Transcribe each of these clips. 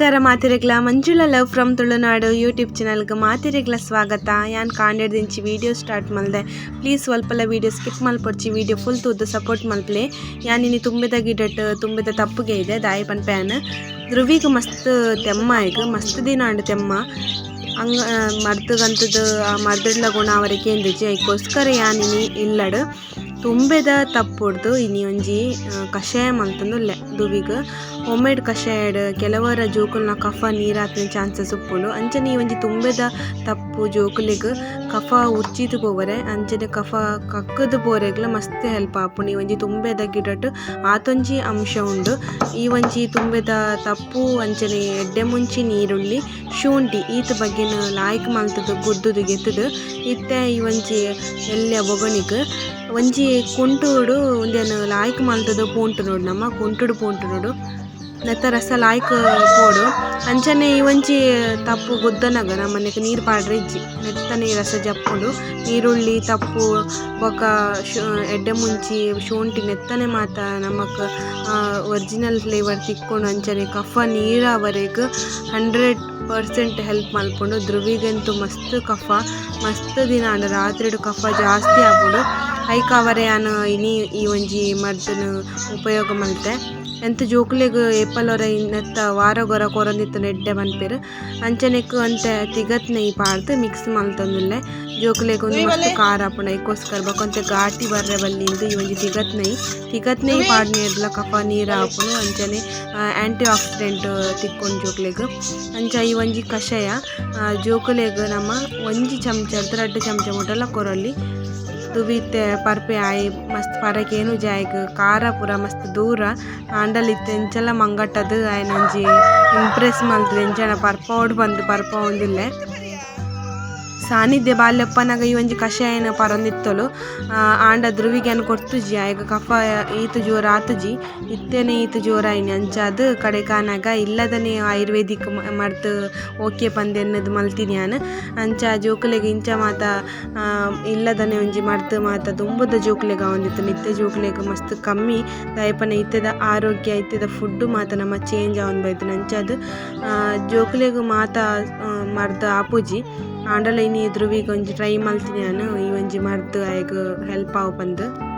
ನಮಸ್ಕಾರ Manjula love love from Tulunadu YouTube ಚಾನಲ್ಗೆ ಮಾತಿರೆಗ್ಲ ಸ್ವಾಗತ. ಯಾನ್ ಕಾಂಡೆಡ್ದಿಂಚಿ ವೀಡಿಯೋ ಸ್ಟಾರ್ಟ್ ಮಲ್ದೆ. ಪ್ಲೀಸ್ ಸ್ವಲ್ಪಲ ವಿಡಿಯೋ ಸ್ಕಿಪ್ ಮಲ್ಪೊಡ್ಚಿ. ವಿಡಿಯೋ ಫುಲ್ ತೂದು ಸಪೋರ್ಟ್ ಮಲ್ಪಲೆ. ಯಾನ್ ಇನಿ ತುಂಬಿದ ಗಿಡಟ್, ತುಂಬಿದ ತಪ್ಪುಗೆ ಇದೆ ದಾಯಿ ಪನ್ಪ್ಯಾನ್ ಧ್ರುವಿಗ್ ಮಸ್ತ್ ತೆಮ್ಮ ಈಗ ಮಸ್ತ್ ದಿನ ಆಂಡ್ ತೆಮ್ಮ. ಹಂಗ ಮರ್ದಗಂತದ ಆ ಮರ್ದಡ್ಲ ಗುಣ ಅವರಿಗೆ ಕೇಂದ್ರಿಜಿ ಐಕೋಸ್ಕರ ಯಾನಿನಿ ಇಲ್ಲಡು. ತುಂಬೆದ ತಪ್ಪುಡ್ದು ಇನಿ ಒಂಜಿ ಕಷಾಯ ಮಲ್ತಂದುಲ್ಲೆ. ದುವಿಗ್ ಒಮ್ಮೆಡ್ ಕಷಾಯಡ್ ಕೆಲವರ ಜೋಕುಲ್ನ ಕಫ ನೀರಾತ್ನ ಚಾನ್ಸಸ್ ಉಪ್ಪುಂಡು. ಅಂಚನೆ ಈ ಒಂಜಿ ತುಂಬೆದ ತಪ್ಪು ಜೋಕುಲಿಗ್ ಕಫ ಉಚ್ಚಿದ್ ಪೋವರೆ. ಅಂಚನೆ ಕಫ ಕಕ್ಕದ ಪೋರೆಗ್ಲ ಮಸ್ತ್ ಹೆಲ್ಪ್ ಆಪುಂಡು. ಈ ಒಂಜಿ ತುಂಬೆದ ಗಿಡಟ್ ಆತೊಂಜಿ ಅಂಶ ಉಂಡು. ಈ ಒಂಜಿ ತುಂಬೆದ ತಪ್ಪು ಅಂಚನೆ ಎಡ್ಡೆ ಮುಂಚಿ ನೀರುಳ್ಳಿ ಶುಂಠಿ ಈತ ಬಗ್ಗೆನ ಲಾಯ್ಕ್ ಮಲ್ತದ ಗುದ್ದುದು ಗೆತ್ತದು. ಇತ್ತೆ ಈ ಒಂಜಿ ಎಲ್ಲ ಬೊಗಣಿಗ್. ಒಂಜಿ ಕುಂಟುಡು ಒಂದೇನು ಲಾಯ್ಕ್ ಮಲ್ತದ ಪೋಂಟು ನೋಡು ನಮ್ಮ ಕುಂಟುಡು ನೋಡು. ನೆತ್ತ ರಸ ಲಾಯ್ಕ್ ಪೋಡು. ಅಂಚನೆ ಈ ಒಂಜಿ ತಪ್ಪು ಗುದ್ದನಗ ನಮ್ಮನೆಗ್ ನೀರು ಪಾಡ್ರೆ ಇಜ್ಜಿ. ನೆತ್ತನೆ ರಸ ಜಪ್ಪುಂಡು. ಈರುಳ್ಳಿ, ತಪ್ಪು, ಬೊಕ ಎಡ್ಡೆ ಮುಂಚಿ, ಶುಂಠಿ ನೆತ್ತನೆ ಮಾತ ನಮಕ್ ಒರಿಜಿನಲ್ ಫ್ಲೇವರ್ ತಿಕ್ಕೊಂಡು ಅಂಚನೆ ಕಫ ನೀರಾವರೆಗ್ ಹಂಡ್ರೆಡ್ ಪರ್ಸೆಂಟ್ ಹೆಲ್ಪ್ ಮಲ್ಪುಂಡು ಧ್ರುವಿಗಂತೂ ಮಸ್ತ್ ಕಫ. ಮಸ್ತ್ ದಿನ ಅಂದ್ರೆ ರಾತ್ರಿಡು ಕಫ ಜಾಸ್ತಿ ಆಗ್ಬೋದು ಐಕಾವರೆ ಅವರೆ ಯಾನ್ ಇನಿ ಈ ಒಂಜಿ ಮರ್ದನ್ ಉಪಯೋಗ ಮಲ್ತೆ ಎಂತ ಜೋಕುಲೆಗ್ ಏಪಲೊರ ನೆತ್ತ ವಾರ ಗೊರ ಕೊರೊಂದಿತ್ತ ಎಡ್ಡೆ ಮನ್ಪೆರ್ ಅಂಚನೆಕ್ ಅಂತೆ ತಿಗತ್ನ ಈ ಪಾಡ್ದ್ ಮಿಕ್ಸ್ ಮಲ್ತೊಂದುಲ್ಲೆ. ಜೋಕುಲೆಗ್ ಒಂದು ಮಸ್ತ್ ಖಾರ ಆಪುಂಡ ಐಕೋಸ್ಕರ ಬಕೊಂತೆ ಘಾಟಿ ಬರ್ರೆ ಬಲ್ಲಿಂದ್ ಈ ಒಂಜಿ ತಿಗತ್ನೈ. ತಿಗತ್ನೈ ಪಾಡ್ನೆರ್ಲ ಕಫ ನೀರ್ ಆಪುಂಡು ಅಂಚನೆ ಆಂಟಿ ಆಕ್ಸಿಡೆಂಟ್ ತಿಕ್ಕೊಂಡು ಜೋಕುಲೆಗ್. ಅಂಚ ಈ ಒಂಜಿ ಕಷಾಯ ಜೋಕುಲೆಗ್ ನಮ್ಮ ಒಂಜಿ ಚಮಚ ರಡ್ಡ್ ಚಮಚ ಮುಟ್ಟಲ ಕೊರೊಲ್ಲಿ ತುವಿತ್ತೆ ಪರ್ಪೆ ಆಯಿ ಮಸ್ತ್ ಪರಕೇನು ಜಾಯ್ಗ್ ಕಾರ ಪೂರ ಮಸ್ತ್ ದೂರ ಆಂಡಲ್ ಇತ್ತೆ ಎಂಚಲ ಮಂಗಟ್ಟದ್ ಆಯ್ನ ಒಂಜಿ ಇಂಪ್ರೆಸ್ ಮಲ್ತುದು ಎಂಚನ ಪರ್ಪ ಓಡ್ ಬಂದು ಪರ್ಪ ಸಾನ್ನಿಧ್ಯ ಬಾಲ್ಯಪ್ಪನಾಗ ಈ ಒಂಜಿ ಕಷಾಯನ ಪರೊಂದಿತ್ತಲು ಆಂಡ ಧ್ರುವಿಗೆನ್ ಕೊರ್ತುಜಿ ಆಯ್ಗ ಕಫ ಈತ ಜೋರ ಆತುಜಿ ಇತ್ತೇನೆ ಈತ್ ಜೋರ ಆಯ್ನಿ ಅಂಚಾದ್ ಕಡೆ ಕಾನಾಗ ಇಲ್ಲದನೆ ಆಯುರ್ವೇದಿಕ್ ಮರ್ತ ಓಕೆ ಪಂದೆ ಅನ್ನೋದು ಮಲ್ತೀನಿ ಯಾನ್ ಅಂಚ ಜೋಕುಲೆಗ್ ಇಂಚ ಮಾತ ಇಲ್ಲದನೆ ಒಂಜಿ ಮರ್ತ ಮಾತ ತುಂಬದ ಜೋಕ್ಲೆಗ ಆವೊಂದಿತ್ತು ನಿತ್ಯ ಜೋಕುಲೆಗ್ ಮಸ್ತ್ ಕಮ್ಮಿ ದಯಪನ ಇತ್ತದ ಆರೋಗ್ಯ ಇತ್ತದ ಫುಡ್ ಮಾತ ನಮ್ಮ ಚೇಂಜ್ ಆವೊಂದು ಬೈತು ಅಂಚಾದ್ ಜೋಕುಲೆಗ್ ಮಾತ ಮರ್ತ ಆಪುಜಿ ಆಂಡಲ ಇನಿ ಈಗ ಒಂಜಿ ಟ್ರೈ ಮಲ್ತಿನಿ ನಾನು ಈ ಒಂಜಿ ಮರ್ದ್ ಆಯ್ಗ್ ಹೆಲ್ಪ್ ಆವ್ ಪಂದ್.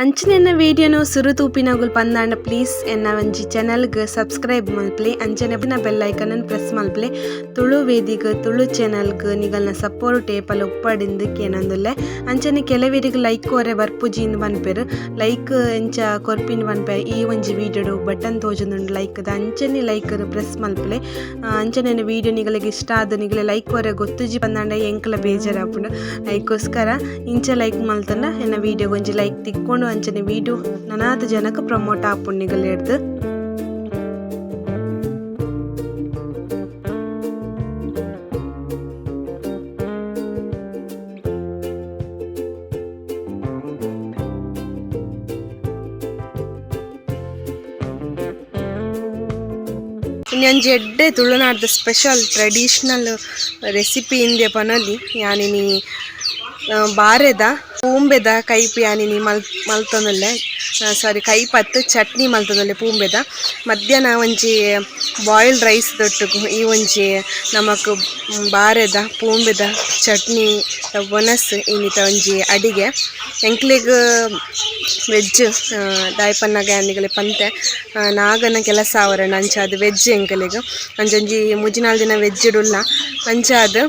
ಅಂಚಿನ ಎನ್ನ ವಿಡಿಯೋನು ಸುರು ತೂಪಿನಗುಲ್ ಪಂದಾಂಡ ಪ್ಲೀಸ್ ಎನ್ನ ಒಂಜಿ ಚಾನಲ್ಗ್ ಸಬ್ಸ್ಕ್ರೈಬ್ ಮಲ್ಪ್ಲೆ, ಅಂಚನೆ ಬಿನ ಬೆಲ್ ಐಕನ್ ಪ್ರೆಸ್ ಮಲ್ಪ್ಲೆ. ತುಳು ವೇದಿಗ್, ತುಳು ಚಾನಲ್ಗ್ ನಿಗಲ್ನ ಸಪೋರ್ಟ್ ಏಪಲ ಉಪ್ಪಡಿಂದು ಕೇನಂದುಲ್ಲೆ. ಅಂಚನೆ ಕೆಲವರಿಗೆ ಲೈಕ್ ಕೋರೆ ಬರ್ಪುಜಿಂದ್ ಬನ್ಪೆರ್ ಲೈಕ್ ಎಂಚ ಕೊರ್ಪಿನ್ ಬನ್ಪೆ ಈ ಒಂಜಿ ವಿಡಿಯೋಡು ಬಟನ್ ತೋಜುಂದುಂಡು ಲೈಕ್ ದ ಅಂಚನೆ ಲೈಕ್ ಪ್ರೆಸ್ ಮಲ್ಪಲೆ. ಅಂಚನೆ ವಿಡಿಯೋ ನಿಗಳಿಗೆ ಇಷ್ಟ ಆದ ನಿಗಲೆ ಲೈಕ್ ಕೋರೆ ಗೊತ್ತುಜಿ ಬಂದಾಂಡ ಎಂಕಲ ಬೇಜಾರಾಪುಂಡು. ಅದಕ್ಕೋಸ್ಕರ ಇಂಚ ಲೈಕ್ ಮಲ್ತಂಡ ಎನ್ನ ವಿಡಿಯೋ ಒಂಜಿ ಲೈಕ್ ತಿಕ್ಕೊಂಡು ಅಂಚನೆ ವಿಡಿಯೋ ನನಾದ ಜನಕ್ಕೆ ಪ್ರಮೋಟ್ ಆಪುಂಡು ನಿಗಲ್ ಹಿಡ್ದು ಇನ್ನೊಂಜಿ ಎಡ್ಡೆ ತುಳುನಾಡ್ದ ಸ್ಪೆಷಲ್ ಟ್ರೆಡಿಷನಲ್ ರೆಸಿಪಿ ಇಂದೆ ಪನೊಲಿ. ಯಾನಿನಿ ಆ, ಬಾರೆದ ಪೂಂಬೆದ ಕೈ ಯಾನಿನಿ ಮಲ್, ಮಲ್ತೊಂದುಲ್ಲೆ. ಸಾರಿ ಕೈಪತ್ತು ಚಟ್ನಿ ಮಲ್ತೊಂದುಲ್ಲೆ ಪೂಂಬೆದ. ಮಧ್ಯಾಹ್ನ ಒಂಜಿ ಬಾಯ್ಲ್ಡ್ ರೈಸ್ ದೊಟ್ಟುಗು ಈ ಒಂಜಿ ನಮಕ್ ಬಾರೆದ ಪೂಂಬೆದ ಚಟ್ನಿ ಬೊನಸ್ ಇನ್ನಿತ ಒಂಜಿ ಅಡಿಗೆ. ಎಂಕ್ಲೆಗ್ ವೆಜ್ ದಾಯಪನ್ನಾಗ ಯಾನಿಗಲೆ ಪಂತೆ. ನಾಗನ ಕೆಲಸ ಅವರಣ್ಣ ಅಂಚಾದ್ ವೆಜ್ ಎಂಕಲೆಗ್. ಅಂಚೊಂಜಿ ಮುಜಿನಾಲ್ ದಿನ ವೆಜ್ ಇಡುಲ್ಲ. ಅಂಚಾದ್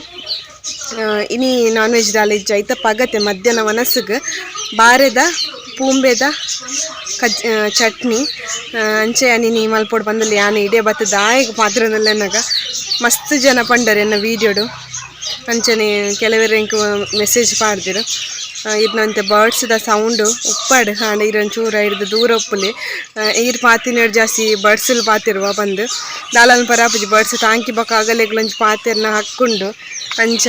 ಇನಿ ನಾನ್ ವೆಜ್ ದಾಲ್ ಇಜ್ಜ ಐತ ಪಗತೆ ಮಧ್ಯಾಹ್ನ ವನಸ್ಗ್ ಬಾರೆದ, ಪೂಂಬೆದ, ಕಜ್ ಚಟ್ನಿ ಅಂಚೆ ಅನಿನಿ, ಮಲ್ಪೊಡು ಬಂದಲ್ಲಿ ಯಾನ್ ಇಡೇ ಬತ್ತದ ದಾಯಿಗೆ ಪಾತ್ರದಲ್ಲೆನಾಗ ಮಸ್ತ್ ಜನ ಪಂಡರೆ ಎನ್ನ ವೀಡಿಯೋಡು ಅಂಚನೆ ಕೆಲವೇ ಎಂಕ್ ಮೆಸೇಜ್ ಪಾಡ್ದಿರು. ಇದ್ನಂತೆ ಬರ್ಡ್ಸ್ ದ ಸೌಂಡ್ ಉಪ್ಪಡ್ ಹಾಂಡ ಚೂರ ಇರ್ದು ದೂರ ಉಪ್ಪುಲಿ. ಈರ್ ಪಾತಿನೇಡ್ ಜಾಸ್ತಿ ಬರ್ಡ್ಸ್ ಪಾತಿರುವ ಬಂದು. ದಾಲನ್ ಪರಾಪುಜಿ ಬರ್ಡ್ಸ್ ಟಾಂಕಿ ಬಕ್ಕ ಆಗಲೆಗ್ಲೊಂಜಿ ಪಾತೆರ್ನ ಹಾಕ್ಕೊಂಡು ಅಂಚ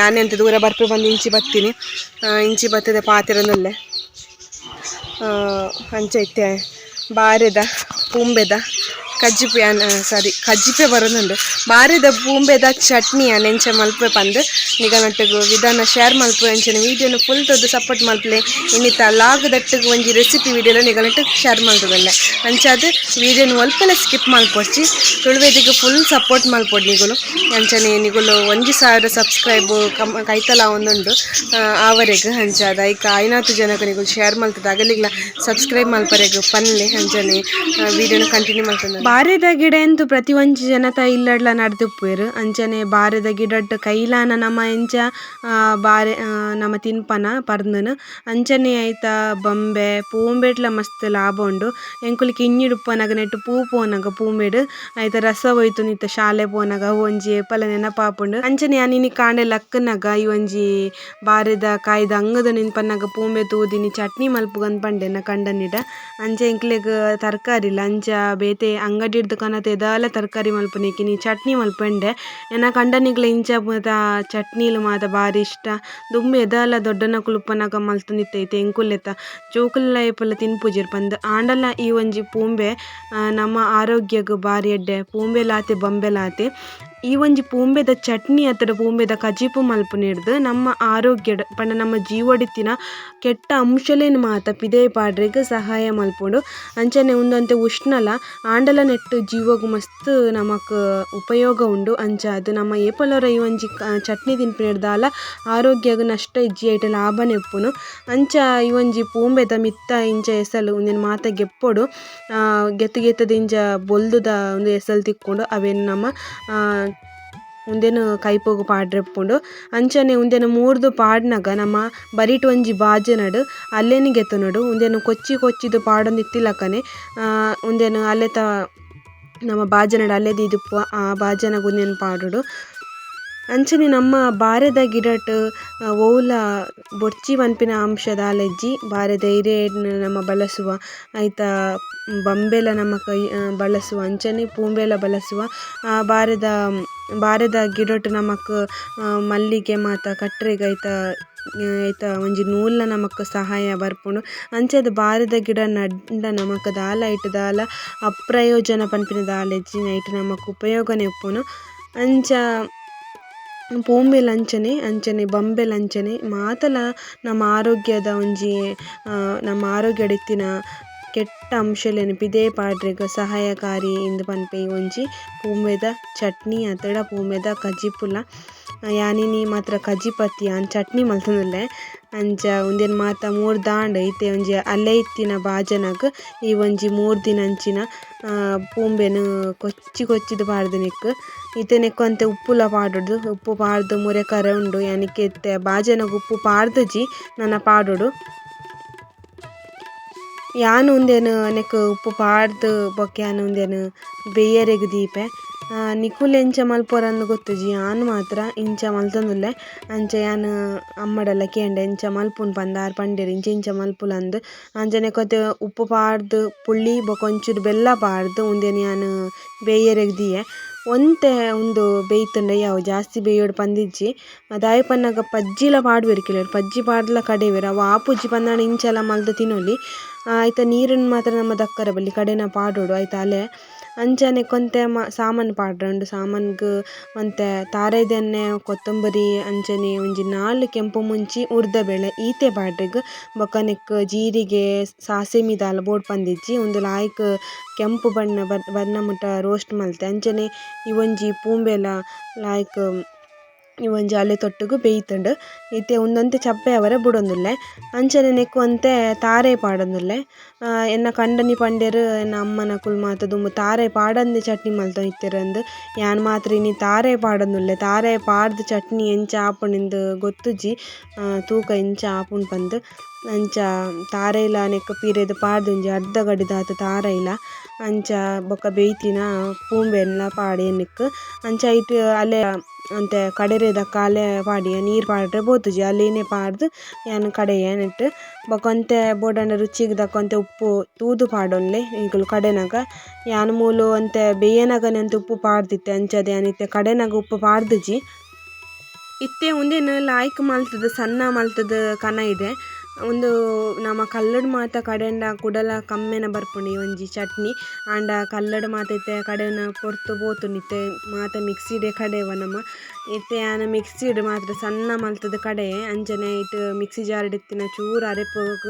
ಯಾನೆಂತ ದೂರ ಬರ್ಪೆ ಬಂದು ಇಂಚಿ ಬತ್ತೀನಿ. ಇಂಚಿ ಬತ್ತದ ಪಾತಿರನಲ್ಲೇ. ಅಂಚ ಇತ್ತೆ, ಬಾರೆದ, ಪೂಂಬೆದ ಕಜ್ಜಿಪೆ ಸಾರಿ ಕಜ್ಜಿಪೆ ಬರೋದುಂಡು ಬಾರಿದ ಬೂಂಬೆದ ಚಟ್ನಿಯ ನೆಂಚ ಮಲ್ಪೆ ಪಂದ್ ನಿಗನಟ್ಟಗು ವಿಧಾನ ಶೇರ್ ಮಲ್ಪು ಅಂಚನೆ ವಿಡಿಯೋನು ಫುಲ್ ತೊದ್ದು ಸಪೋರ್ಟ್ ಮಲ್ಪಲೆ. ಇನ್ನಿತ ಲಾಗ್ ದಟ್ಟಗು ಒಂಜಿ ರೆಸಿಪಿ ವಿಡಿಯೋಲ ನಿಗನಟ್ಟು ಶೇರ್ ಮಲ್ಪಲ್ಲ ಅಂಚಾದ್ ವಿಡಿಯೋನು ಒಲ್ಪಲೆ ಸ್ಕಿಪ್ ಮಲ್ಪೊಚ್ಚಿ ತುಳುವೇದಿಗೆ ಫುಲ್ ಸಪೋರ್ಟ್ ಮಲ್ಪೊಡು ನಿಗುಲು. ಅಂಚನೆ ನಿಗುಲು ಒಂಜಿ ಸಾವಿರ ಸಬ್ಸ್ಕ್ರೈಬ್ ಕಮ್ ಕೈತಲ ಒಂದುಂಡು ಆವರೆಗ್ ಅಂಚಾದ. ಐಕ ಐನಾತು ಜನಕ್ಕೆ ನಿಗುಲು ಶೇರ್ ಮಲ್ತದ ಅಗಲಿಗ್ಲ ಸಬ್ಸ್ಕ್ರೈಬ್ ಮಲ್ಪರೆಗ್ ಪನ್ಲೆ ಅಂಚನೆ ವಿಡಿಯೋನ ಕಂಟಿನ್ಯೂ ಮಲ್ತದ ಬಾರೆದ ಗಿಡ ಎಂತು ಪ್ರತಿ ಒಂಜಿ ಜನತ ಇಲ್ಲಡ್ಲ ನಡ್ದುಪ್ಪುವೆರ್ ಅಂಚನೆ ಬಾರೆದ ಗಿಡಡ್ ಕೈಲಾನ ನಮ ಎಂಚ ಬಾರೆ ನಮ ತಿನ್ಪನ ಪರ್ಂದನ್. ಅಂಚನೆ ಐತ ಬೊಂಬೆ ಪೂಂಬೆಟ್ಲ ಮಸ್ತ್ ಲಾಭ ಉಂಡು. ಎಂಕುಲು ಇನ್ನಿಡ್ ಉಪ್ಪನಗ ನೆಟ್ಟು ಪೂ ಪೋನಗ ಪೂಂಬೆಡ್. ಐತ ರಸ ಒಯ್ತು ನಿತ್ತ ಶಾಲೆ ಪೋನಗ ಒಂಜಿ ಏಪಲ ನೆನಪಾಪುಂಡು ಅಂಚನೆ ಅನಿನಿ ಕಾಂಡೆ ಲಕ್ಕನಗ ಈ ಒಂಜಿ ಬಾರೆದ ಕಾಯ್ದ ಅಂಗದ ನಿನ್ಪನ್ನಗ ಪೂಂಬೆ ತೂದಿನಿ ಚಟ್ನಿ ಮಲ್ಪುಗನ್ ಪಂಡೆನ ಕಂಡನಿಡ. ಅಂಚೆ ಎಂಕ್ಲೆಗ್ ತರಕಾರಿ ಇಲ್ಲ ಅಂಚ ಬೇತೆ ಅಂಗಡಿಡ್ದು ಕನತ ಎದಾಲ ತರಕಾರಿ ಮಲ್ಪುನಿಕ್ಕಿನಿ ಚಟ್ನಿ ಮಲ್ಪಂಡೆ ಎನ್ನ ಕಂಡನಿಗ್ಲ ಇಂಚ ಮಾತ ಚಟ್ನಿಲು ಮಾತ ಬಾರಿ ಇಷ್ಟ. ದುಂಬು ಎದಾಲ ದೊಡ್ಡನ ಕುಲುಪನಗ ಮಲ್ತು ನಿತ್ತೈತೆ ಎಂಕುಲೆತ ಜೋಕುಲ್ಲ ಏಪಲ ತಿನ್ಪುಜಿರ್ ಪಂದ್. ಆಂಡಲ ಈ ಒಂಜಿ ಪೂಂಬೆ ಆ, ನಮ್ಮ ಆರೋಗ್ಯಗ್ ಬಾರಿ ಎಡ್ಡೆ. ಪೂಂಬೆ ಲಾತೆ ಬೊಂಬೆ ಲಾತೆ. ಈ ಒಂಜಿ ಪೂಂಬೆದ ಚಟ್ನಿ ಅಥವಾ ಪೂಂಬೆದ ಕಜಿಪು ಮಲ್ಪುನಿಡ್ದು ನಮ್ಮ ಆರೋಗ್ಯಡ್ ಪಂಡ ನಮ್ಮ ಜೀವಡಿತ್ತಿನ ಕೆಟ್ಟ ಅಂಶಲೇನು ಮಾತ ಪಿದೇ ಪಾಡ್ರೆಗ್ ಸಹಾಯ ಮಲ್ಪುಂಡು. ಅಂಚನೆ ಉಂದಂತೆ ಉಷ್ಣಲ, ಆಂಡಲ ನೆಟ್ಟು ಜೀವಗು ಮಸ್ತ್ ನಮಕ್ ಉಪಯೋಗ ಉಂಡು. ಅಂಚ ಅದು ನಮ್ಮ ಏಪಲರ ಈ ಒಂಜಿ ಚಟ್ನಿ ಚಟ್ನಿ ತಿನ್ಪಿನಿಡ್ದಾಲ ಆರೋಗ್ಯಗ್ ನಷ್ಟ ಇಜ್ಜಿ ಐಟ ಲಾಭನೆ ನೆಪ್ಪುನು. ಅಂಚ ಈ ಒಂಜಿ ಪೂಂಬೆದ ಮಿತ್ತ ಇಂಚ ಎಸಲು ಉಂದೆನ್ ಮಾತ ಗೆಪ್ಪೊಡು. ಗೆತ್ತ ಗೆತ್ತು ಗೆತ್ತದ ಬೊಲ್ದುದ ಒಂದು ಎಸಲ್ ತಿಕ್ಕೊಂಡು. ಅವೇನು ನಮ್ಮ ಉಂದೆನು ಕೈಪೋಗು ಪಾಡ್ರೆಪ್ಪುಂಡು ಅಂಚನೆ ಉಂದೆನು ಮೂರ್ದು ಪಾಡ್ನಗ ನಮ್ಮ ಬರಿಟ್ ಒಂಜಿ ಬಾಜನಡು ಅಲ್ಲೆನ್ ಗೆತ್ತುನಡು ಉಂದೆನು ಕೊಚ್ಚಿ ಕೊಚ್ಚಿದು ಪಾಡೊಂದು ಇತ್ತಿಲಕನೆ ಉಂದೆನು ಅಲ್ಲೆತ ನಮ್ಮ ಬಾಜನಡು ಅಲ್ಲೆದು ಇದುಪ್ಪು ಆ ಬಾಜನಗ ಉಂದೆನ್ ಪಾಡುಡು. ಅಂಚನೆ ನಮ್ಮ ಬಾರೆದ ಗಿಡಟ್ ಒವುಲ ಬೊರ್ಚಿ ಪನ್ಪಿನ ಅಂಶದ ಆಲೆಜ್ಜಿ ಬಾರೆ ಧೈರ್ಯ ನಮ್ಮ ಬಳಸುವ ಐತ ಬಂಬೆಲ ನಮ್ಮ ಕೈ ಬಳಸುವ, ಅಂಚನೆ ಪೂಂಬೆಲ ಬಳಸುವ ಬಾರೆದ ಬಾರೆದ ಗಿಡಟ್ ನಮಕ್ ಮಲ್ಲಿಗೆ ಮಾತ, ಕಟ್ರೆಗ್ ಐತ ಐತ ಒಂಜಿ ನೂಲ್ನ ನಮಕ್ ಸಹಾಯ ಬರ್ಪುಂಡು ಅಂಚದ ಬಾರೆದ ಗಿಡ ನಡ್ಡ ನಮಕ್ ದಾಲ, ಐಟ್ ದಾಲ, ಅಪ್ರಯೋಜನ ಪನ್ಪಿನ ದಾಲೆಜ್ಜಿ ಐಟ್ ನಮಕ್ ಉಪಯೋಗನೆ ಉಪ್ಪುನು ಅಂಚ ಪೂಂಬೆಲ್ ಅಂಚನೆ ಅಂಚನೆ ಬಂಬೆಲ್ ಅಂಚನೆ ಮಾತಲ ನಮ್ಮ ಆರೋಗ್ಯದ ಒಂಜಿ ನಮ್ಮ ಆರೋಗ್ಯಡ್ ಕೆಟ್ಟ ಅಂಶಲೆನ್ ಪಿದೇ ಪಾಡ್ರೆಗ್ ಸಹಾಯಕಾರಿ ಇಂದು ಪನ್ಪೆ ಒಂಜಿ ಪೂಂಬೆದ ಚಟ್ನಿ ಅತಡ ಪೂಂಬೆದ ಕಜಿಪುಲ. ಯಾನಿನಿ ಮಾತ್ರ ಕಜಿಪತ್ತಿ ಆನ್ ಚಟ್ನಿ ಮಲ್ತೊಂದುಲ್ಲೆ ಅಂಚ ಉಂದೆನ್ ಮಾತ ಮೂರ್ ದಾಂಡ್ ಇತ್ತೆ ಒಂಜಿ ಅಲೆ ಇತ್ತಿನ ಬಾಜನಗ್ ಈ ಒಂಜಿ ಮೂರ್ ದಿನ ಅಂಚಿನ ಪೂಂಬೆನ್ ಕೊಚ್ಚಿ ಕೊಚ್ಚಿದ್ ಪಾಡ್ದ್ ನಿಕ್ ಇತ್ತೆ ನೆಕ್ಕು ಉಪ್ಪುಲ ಪಾಡೊಡು ಉಪ್ಪು ಪಾಡ್ದ್ ಮುರೆ ಕರೆ ಉಂಡು ಯಾನಿಕ್ಕೆ ಇತ್ತೆ ಬಾಜನಗ್ ಉಪ್ಪು ಪಾಡ್ದಜಿ ನನ್ನ ಪಾಡೊಡು ಯಾನ್ ಉಂದೆನ್ ನೆಕ್ ಉಪ್ಪು ಪಾಡ್ದ್ ಬೊಕ್ಕ ಯಾನ್ ಉಂದೆನ್ ಬೇಯರೆಗ್ ದೀಪೆ ನಿಕುಲ್ ಎಂಚ ಮಲ್ಪೊರಂದ್ ಗೊತ್ತುಜಿ ಆನ್ ಮಾತ್ರ ಇಂಚ ಮಲ್ತೊಂದುಲ್ಲೆ ಅಂಚ ಯಾನ್ ಅಮ್ಮಡಲ ಕೇಂಡೆ ಎಂಚ ಮಲ್ಪುನ್ ಪಂದ್ ಆರ್ ಪಂಡೆರ್ ಇಂಚ ಇಂಚ ಮಲ್ಪುಲಂದ್ ಅಂಚನೆ ಕೊತೆ ಉಪ್ಪು ಪಾಡ್ದ್, ಪುಳ್ಳಿ ಬೊಕ ಒಂಚೂರು ಬೆಲ್ಲ ಪಾಡ್ದ್, ಉಂದೆನ್ ಯಾನ್ ಬೇಯರೆಗ್ ದಿಯೆ. ಒಂತೆ ಉಂದು ಬೇಯ್ತುಂಡ ಯಾವು, ಜಾಸ್ತಿ ಬೇಯೋಡು ಪಂದಿಜ್ಜಿ ದಾಯೆ ಪನ್ನಗ ಪಜ್ಜಿಲ ಪಾಡ್ವೆರ್ ಕೆಲವರು ಪಜ್ಜಿ ಪಾಡ್ಲ ಕಡೆವೆರ್, ಅವು ಆಪುಜಿ ಪಂದಾಣ ಇಂಚಲ ಮಲ್ದು ತಿನ್ನೊಲಿ ಐತ ನೀರುನ್ ಮಾತ್ರ ನಮ್ಮ ದಕ್ಕರ ಬಲ್ಲಿ ಕಡೆನ ಪಾಡೋಡು ಐತ ಅಲೆ. ಅಂಚನೆ ಕೊಂತೆ ಮ, ಸಾಮಾನ್ ಪಾಡ್ರಂಡು ಸಾಮಾನ್ಗ್ ಒಂತೆ ತಾರೆದೆನ್ನೆ ಕೊತ್ತಂಬರಿ ಅಂಚನೆ ಒಂಜಿ ನಾಲ್ ಕೆಂಪು ಮುಂಚಿ ಉರ್ದ ಬೇಳೆ, ಈತೆ ಪಾಡ್ರೆಗ್ ಬೊಕ ಜೀರಿಗೆ ಸಾಸಿಮಿ ದಾಲ ಬೋಡ್ ಪಂದಿಜ್ಜಿ, ಉಂದು ಲಾಯ್ಕ್ ಕೆಂಪು ಬಣ್ಣ, ಬರ್ ಬರ್ನ ಮುಟ ರೋಸ್ಟ್ ಮಲ್ತೆ. ಅಂಚನೆ ಈ ಒಂಜಿ ಪೂಂಬೆಲ ಲಾಯ್ಕ್ ಈ ಒಂಜಿ ಅಲೆ ತೊಟ್ಟುಗು ಬೇಯ್ತುಂಡು. ಇತ್ತೆ ಉಂದೊಂತೆ ಚಪ್ಪೆ ಅವರ ಬುಡೊಂದುಲ್ಲೆ. ಅಂಚನೆ ನೆಕ್ಕುವಂತೆ ತಾರೆ ಪಾಡೊಂದುಲ್ಲೆ. ಎನ್ನ ಕಂಡನಿ ಪಂಡೆರ್ ಎನ್ನ ಅಮ್ಮನ ಕುಲ್ ಮಾತ ದುಂಬು ತಾರೆ ಪಾಡಂದೆ ಚಟ್ನಿ ಮಲ್ತೊಂದು ಇತ್ತೆರ್ ಅಂದ್. ಯಾನ್ ಮಾತ್ರ ಇನಿ ತಾರೆ ಪಾಡೊಂದುಲ್ಲೆ. ತಾರೆ ಪಾಡ್ದ್ ಚಟ್ನಿ ಎಂಚ ಆಪುಂಡಿಂದ್ ಗೊತ್ತುಜಿ ಆ, ತೂಕ ಎಂಚ ಆಪುಂಡು ಪಂದ್ ಅಂಚ ತಾರೆಲ ನೆಕ್ಕ್ ಪೀರೆದ್ ಪಾಡ್ದ್ ಅರ್ಧ ಅರ್ಧ ಗಡಿದಾದ್ ತಾರೆಲ, ಅಂಚ ಬೊಕ ಬೇಯ್ತಿನ ಪೂಂಬೆನ್ಲ ಪಾಡೆ ಎನ್ನಿಕ್. ಅಂಚ ಐಟ್ ಅಲೆ ಅಂತೆ ಕಡೆರೆದ ಕಾಲೆ ಪಾಡಿ ನೀರ್ ಪಾಡ್ರೆ ಬೋತುಜಿ ಅಲೆನೆ ಪಾಡ್ದ್ ಯಾನ್ ಕಡೆಯ ನೆಟ್ಟ್. ಬೊಕ ಒಂತೆ ಬೋಡಾಂಡ ರುಚಿಗ್ ದಕ್ಕೊಂತೆ ಉಪ್ಪು ತೂದು ಪಾಡೊಲ್ಲೆ, ಈಗಲು ಕಡೆನಗ. ಯಾನ್ ಮೂಲು ಅಂತೆ ಬೇಯೆನಗನೆ ಅಂತ ಉಪ್ಪು ಪಾಡ್ದಿತ್ತೆ ಅಂಚದೆ ಯಾನ್ ಇತ್ತೆ ಕಡೆನಗ ಉಪ್ಪು ಪಾಡ್ದುಜಿ. ಇತ್ತೆ ಉಂದೆನ್ ಲಾಯ್ಕ್ ಮಲ್ತುದು, ಸಣ್ಣ ಮಲ್ತುದು ಕನ ಇದೆ. ಒಂದು ನಮ ಕಲ್ಲಡ್ ಮಾತ ಕಡೆಂಡ ಕುಡಲ ಕಮ್ಮೆನ ಬರ್ಪುಂಡು ಒಂಜಿ ಚಟ್ನಿ. ಆಂಡ ಕಲ್ಲಡ್ ಮಾತ ಇತ್ತೆ ಕಡೆನ ಪೊರ್ತು ಪೋತುಂಡು ಇತ್ತೆ ಮಾತ ಮಿಕ್ಸಿಡೆ ಕಡೆವ ನಮ ಇತ್ತೆ ಆನ ಮಿಕ್ಸಿಡ್ ಮಾತ್ರ ಸಣ್ಣ ಮಲ್ತದ ಕಡೆ ಅಂಚನೆ ಇಟ್ ಮಿಕ್ಸಿ ಜಾರ್ಡ್ ಇತ್ತಿನ ಚೂರು ಅರೆಪೋಗ್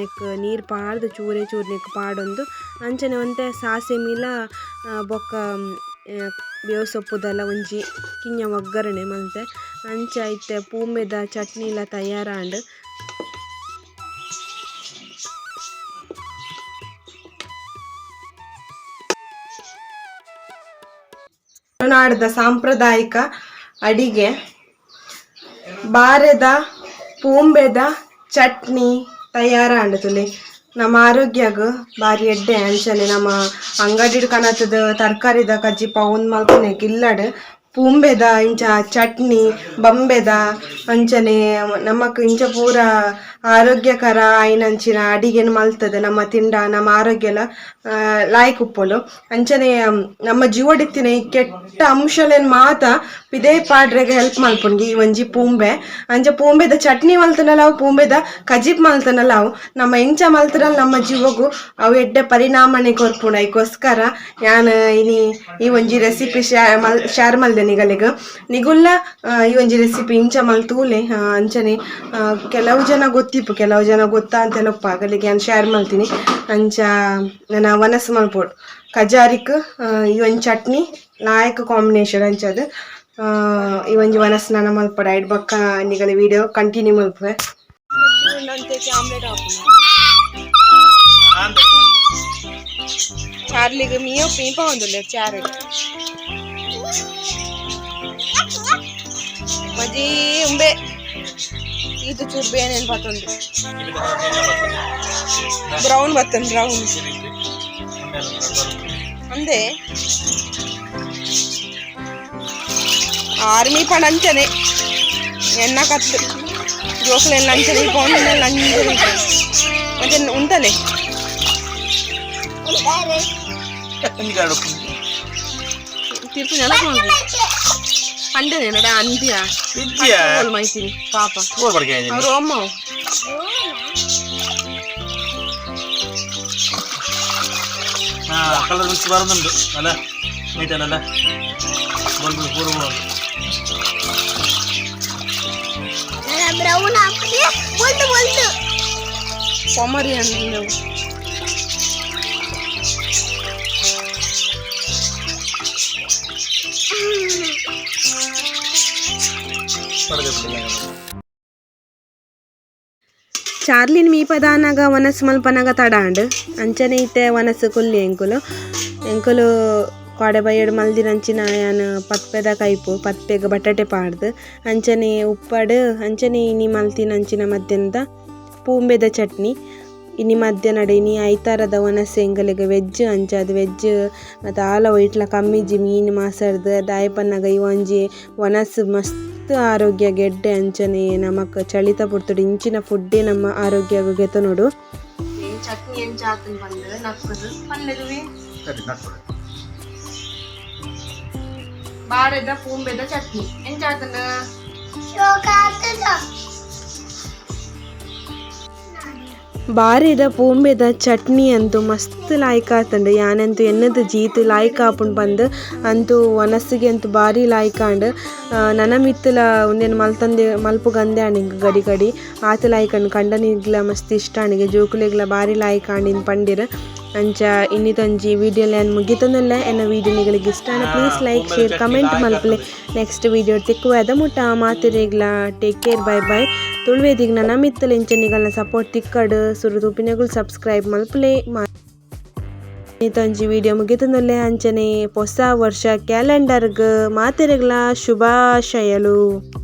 ನೆಕ್ ನೀರು ಪಾಡ್ದು ಚೂರೆ ಚೂರು ನೆಕ್ ಪಾಡೊಂದು. ಅಂಚನೆ ಒಂತೆ ಸಾಸೆ ಮಿಲ ಬೊಕ್ಕ ಬೇವು ಸೊಪ್ಪುದಲ್ಲ ಒಂಜಿ ಕಿಂಜ ಒಗ್ಗರಣೆ ಮಲ್ತೆ. ಅಂಚ ಇತ್ತೆ ಪೂಂಬೆದ ಚಟ್ನಿಲ ತಯಾರಾಂಡ್. ತುಳುನಾಡದ ಸಾಂಪ್ರದಾಯಿಕ ಅಡಿಗೆ. ಬಾರೆದ, ಪೂಂಬೆದ ಚಟ್ನಿ ತಯಾರ ಅಂಡತುಲಿ ನಮ್ಮ ಆರೋಗ್ಯಗ್ ಬಾರಿ ಎಡ್ಡೆ ಅಂಚನೆ. ನಮ್ಮ ಅಂಗಡಿಡ್ ಕನತದ ತರಕಾರಿದ ಕಜ್ಜಿ ಪೌನ್ ಮಲ್ಕೊನೆ ಇಲ್ಲಡ್ ಪೂಂಬೆದ ಇಂಚ ಚಟ್ನಿ, ಬಂಬೆದ ಅಂಚನೆ. ನಮಕ್ ಇಂಚ ಪೂರ ಆರೋಗ್ಯಕರ ಆಯ್ನಂಚಿನ ಅಡಿಗೆನ ಮಲ್ತದೆ ನಮ್ಮ ತಿಂಡ, ನಮ್ಮ ಆರೋಗ್ಯಲ ಆ, ಲಾಯ್ಕ್ ಉಪ್ಪೊಲು ಅಂಚನೆ ನಮ್ಮ ಜೀವಡಿತ್ತಿನ ಈ ಕೆಟ್ಟ ಅಂಶಲೇನ್ ಮಾತ ಪಿದೇ ಪಾಡ್ರೆಗೆ ಹೆಲ್ಪ್ ಮಲ್ಪುಂಡು ಈ ಒಂಜಿ ಪೂಂಬೆ. ಅಂಚ ಪೂಂಬೆದ ಚಟ್ನಿ ಮಲ್ತನಲ್ಲ ಅವು ಪೂಂಬೆದ ಕಜಿಪ್ ಮಲ್ತನಲ್ಲ ಅವು. ನಮ್ಮ ಎಂಚ ಮಲ್ತನಲ್ಲ ನಮ್ಮ ಜೀವಗು ಅವು ಎಡ್ಡೆ ಪರಿಣಾಮನೆ ಕೊರ್ಪುಣ. ಈಗೋಸ್ಕರ ಯಾನ್ ಇನಿ ಈ ಒಂಜಿ ರೆಸಿಪಿ ಶೇರ್ ಮಲ್ ಶೇರ್ ಮಲ್ದೆ ನಿಗಲಿಗ. ನಿಗುಲ್ಲ ಈ ಒಂಜಿ ರೆಸಿಪಿ ಇಂಚ ಮಲ್ತೂಲೆ ಅಂಚನೆ ಕೆಲವು ಜನ ಗೊತ್ತಿಪ್ಪು ಕೆಲವು ಜನ ಗೊತ್ತಾ ಅಂತೆಲ್ಲ ಆಗಲಿಗೆ ನಾನು ಶೇರ್ ಮಾಡ್ತೀನಿ ಅಂಚ ನನ್ನ ವನಸ್ ಮಲ್ಪೋಡು ಕಜಾರಿಕ್ ಆ, ಈ ಒಂಜಿ ಚಟ್ನಿ ಲಾಯಕ್ ಕಾಂಬಿನೇಷನ್ ಅಂಚದು ಆ, ಈ ಒಂಜಿ ವನಸ್ ನನ್ನ ಮಲ್ಪಡ ಐಡ್ ಬಕ್ಕ ನಿಗಲ ವಿಡಿಯೋ ಕಂಟಿನ್ಯೂ ಮಲ್ಪುವೆ ಚಾರ್ಲಿಗೆ ಮೀಯೋ ಪೀಪ ಒಂದುಲ್ಲ ಚಾರ್ ಮಜಿ ಉಂಬೆ ಇದು ಚೂರು ಬೇನೇನು ಬತ್ತೊಂದು ಬ್ರೌನ್ ಬತ್ತನ್ ಬ್ರೌನ್ ಅಂದೆ ಆರ್ಮಿ ಪಣ ಅಂಚನೆ ಎನ್ನ ಕತ್ತು ಜೋಕ್ಲೆಲ್ಲ ಅಂಚನೆ ಪೌಂಡೆಲ್ಲ ಅಂಚನೆ ಮತ್ತೆ ಉಂಟಲೆ ತೀರ್ಪು ನೆನಪು ಮಾಡ್ಬೋದು ಅಂಡನೆ ನಡ ಅಂದ್ಯ ಮೈತೀನಿ ಪಾಪ ಅವ್ರು ಅಮ್ಮ ആ കളർ മിക്സ് വരുന്നുണ്ട് നല്ല നീറ്റല്ലേ ബൾബ് പൂർവമാണ് പൊമറിയാണ് പറഞ്ഞു ಚಾರ್ಲಿನ್ ಮೀ ಪದಾನಾಗ ವನಸ್ ಮಲ್ಪನಾಗ ತಡಾಂಡ್ ಅಂಚನೆ ಇತ್ತೆ ವನಸ್ ಕುಲ್ಲಿ ಎಂಕುಲು ಎಂಕುಲು ಕಾಡೆ ಬೈಯಡ್ ಮಲ್ದಿನಂಚಿನ ಯಾನ್ ಪತ್ಪೆದ ಕೈಪು ಪತ್ಪೆಗ ಬಟಾಟೆ ಪಾಡ್ದು ಅಂಚನೆ ಉಪ್ಪಡ್ ಅಂಚನೆ ಇನಿ ಮಲ್ತಿನಂಚಿನ ಮಧ್ಯಾಹ್ನದ ಪೂಂಬೆದ ಚಟ್ನಿ ಇನಿ ಮಧ್ಯ ನಡೆ ಇನಿ ಐತಾರದ ವನಸ್ ಎಂಗಲಿಗೆ ವೆಜ್ ಅಂಚದ್ ವೆಜ್ ಮತ್ತು ಆಲ ಇಟ್ಲ ಕಮ್ಮಿಜಿ ಮೀನು ಮಾಸರ್ದು ದಾಯಪನ್ನಾಗ ಈ ಒಂಜಿ ವನಸ್ ಮಸ್ತ್ ಆರೋಗ್ಯ ಗೆಡ್ಡೆ ಅಂಚನೆ ನಮಕ್ ಚಳಿತ ಪುಡ್ತುಡು ಇಂಚಿನ ಫುಡ್ಡೇ ನಮ್ಮ ಆರೋಗ್ಯ ಗೆತ ನೋಡು ಚಟ್ನಿ ಎಂಚ ಆತನ್ ಬಂದು ನಕ್ಕದು ಪಲ್ಲೆದುವೆ ಬಾರೆದ ಪೂಂಬೆದ ಚಟ್ನಿ ಎಂಚ ಆತನ ಬಾರಿದ ಪೂಂಬೆದ ಚಟ್ನಿ ಅಂತು ಮಸ್ತ್ ಲಾಯ್ಕ್ ಆತಂಡು ಯಾನಂತೂ ಎನ್ನದು ಜೀತು ಲಾಯ್ಕ್ ಆಪುಂಡು ಪಂದ್ ಅಂತೂ ವನಸ್ಸಿಗೆ ಅಂತೂ ಬಾರಿ ಲಾಯ್ಕ್ ಆಂಡ್ ನನ ಮಿತ್ತಲ ಒಂದೇನು ಮಲ್ತಂದೆ ಮಲ್ಪು ಗಂದೆ ಆಣಿಗೆ ಗಡಿ ಗಡಿ. ಆತ ಲಾಯ್ಕ್ ಅಣ್ಣ ಕಂಡನಿಗ್ಲ ಮಸ್ತ್ ಇಷ್ಟ ಆಣಿಗೆ ಜೋಕುಲೆಗ್ಲ ಬಾರಿ ಲಾಯ್ಕ್ ಆಂಡಿನ ಪಂಡಿರ. ಅಂಚ ಇನ್ನಿತೊಂಜಿ ವಿಡಿಯೋಲಿ ನಾನು ಮುಗಿತಂದಲ್ಲ. ಎನ್ನ ವಿಡಿಯೋ ನಿಗಳಿಗೆ ಇಷ್ಟ ಪ್ಲೀಸ್ ಲೈಕ್ ಶೇರ್ ಕಮೆಂಟ್ ಮಲ್ಪಲೆ. ನೆಕ್ಸ್ಟ್ ವಿಡಿಯೋ ತಿಕ್ಕುವ ಮುಟ್ಟ ಮಾತಿರೇಗ್ಲ ಟೇಕ್ ಕೇರ್ ಬೈ ಬೈ ತುಳುವೇದಿಗೆ ನನ್ನ ಮಿತ್ತಲ ಇಂಚನಿಗಳನ್ನ ಸಪೋರ್ಟ್ ತಿಕ್ಕಡು ಸುರು ತುಪ್ಪಿನಗಳು ಸಬ್ಸ್ಕ್ರೈಬ್ ಮಲ್ಪಲೆ. ಇನ್ನಿತೊಂಜಿ ವಿಡಿಯೋ ಮುಗಿತಂದಲ್ಲೇ. ಅಂಚನೆ ಹೊಸ ವರ್ಷ ಕ್ಯಾಲೆಂಡರ್ಗ್ ಮಾತಿರೆಗ್ಲ ಶುಭಾಶಯಲು.